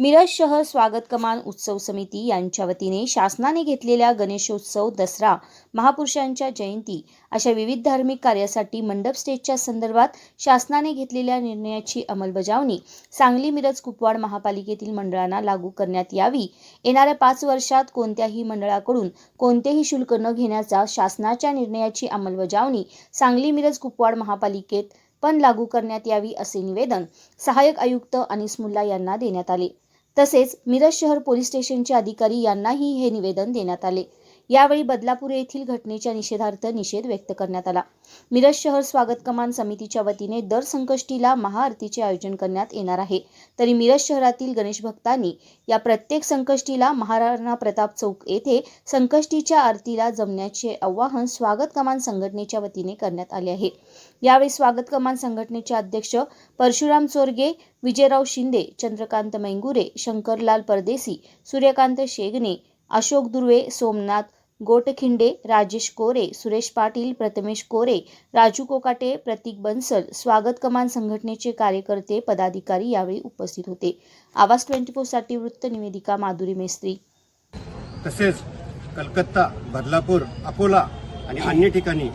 मिरज शहर स्वागत कमान उत्सव समिती यांच्या वतीने शासनाने घेतलेल्या गणेशोत्सव दसरा महापुरुषांच्या जयंती अशा विविध धार्मिक कार्यासाठी मंडप स्टेजच्या संदर्भात शासनाने घेतलेल्या निर्णयाची अंमलबजावणी सांगली मिरज कुपवाड महापालिकेतील मंडळांना लागू करण्यात यावी. येणाऱ्या पाच वर्षात कोणत्याही मंडळाकडून कोणतेही शुल्क न घेण्याचा शासनाच्या निर्णयाची अंमलबजावणी सांगली मिरज कुपवाड महापालिकेत पण लागू करण्यात यावी असे निवेदन सहाय्यक आयुक्त अनिस मुल्ला यांना देण्यात आले. तसेच मिरज शहर पोलीस स्टेशनचे अधिकारी यांनाही हे निवेदन देण्यात आले. यावेळी बदलापूर येथील घटनेच्या निषेधार्थ निषेध व्यक्त करण्यात आला. मिरज शहर स्वागत कमान समितीच्या वतीने दर संकष्टीला महाआरतीचे आयोजन करण्यात येणार आहे. तरी मिरज शहरातील गणेश भक्तांनी या प्रत्येक संकष्टीला महाराणा प्रताप चौक येथे संकष्टीच्या आरतीला जमण्याचे आवाहन स्वागत कमान संघटनेच्या वतीने करण्यात आले आहे. यावेळी स्वागत कमान संघटनेचे अध्यक्ष परशुराम चोरगे विजयराव शिंदे चंद्रकांत मेंगुरे शंकरलाल परदेसी सूर्यकांत शेगणे अशोक दुर्वे सोमनाथ गोटखिंडे राजेश कोरे सुरेश पाटील प्रथमेश कोरे राजू कोकाटे प्रतीक बन्सल स्वागत कमान संघटनेचे कार्यकर्ते पदाधिकारी यावेळी उपस्थित होते. आवाज ट्वेंटी फोरसाठी वृत्त निवेदिका माधुरी मेस्त्री. तसेच कलकत्ता बदलापूर अकोला आणि अन्य ठिकाणी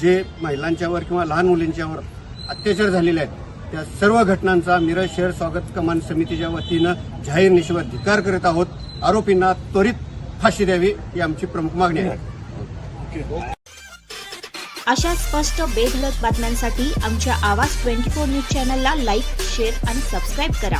जे महिलांच्यावर किंवा लहान मुलींच्यावर अत्याचार झालेले आहेत त्या सर्व घटनांचा मिरज शहर स्वागत कमान समितीच्या वतीनं जाहीर निषेध धिकार करत आहोत. आरोपींना त्वरित फाशी द्यावी ही आमची प्रमुख मागणी आहे. अशा स्पष्ट बेधडक बातम्यांसाठी आमच्या आवाज ट्वेंटी फोर न्यूज चॅनलला लाईक शेअर आणि सबस्क्राईब करा.